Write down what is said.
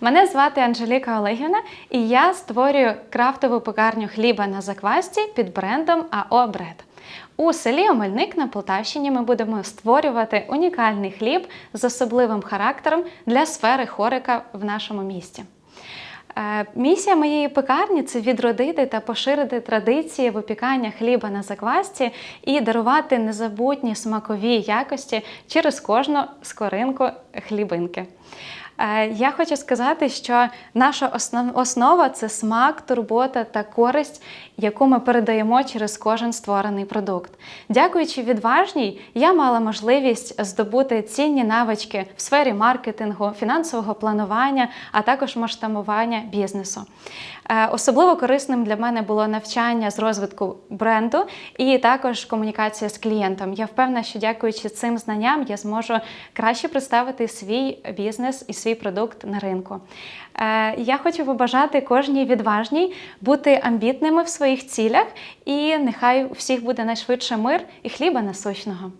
Мене звати Анжеліка Олегівна, і я створюю крафтову пекарню хліба на заквасті під брендом АО Бред. У селі Омельник на Полтавщині ми будемо створювати унікальний хліб з особливим характером для сфери хорика в нашому місті. Е, Місія моєї пекарні це відродити та поширити традиції випікання хліба на заквасті і дарувати незабутні смакові якості через кожну скоринку хлібинки. Е, Я хочу сказати, що наша основ- основа це смак, турбота та користь, яку ми передаємо через кожен створений продукт. Дякуючи відважній, я мала можливість здобути цінні навички в сфері маркетингу, фінансового планування, а також масштабування бізнесу. Е, Особливо корисним для мене було навчання з розвитку бренду і також комунікація з клієнтом. Я впевнена, що дякуючи цим знанням я зможу краще представити свій бізнес і свій продукт на ринку. Е, Я хочу побажати кожній відважній бути амбітними в своїх цілях, і нехай у всіх буде найшвидше мир і хліба насущного.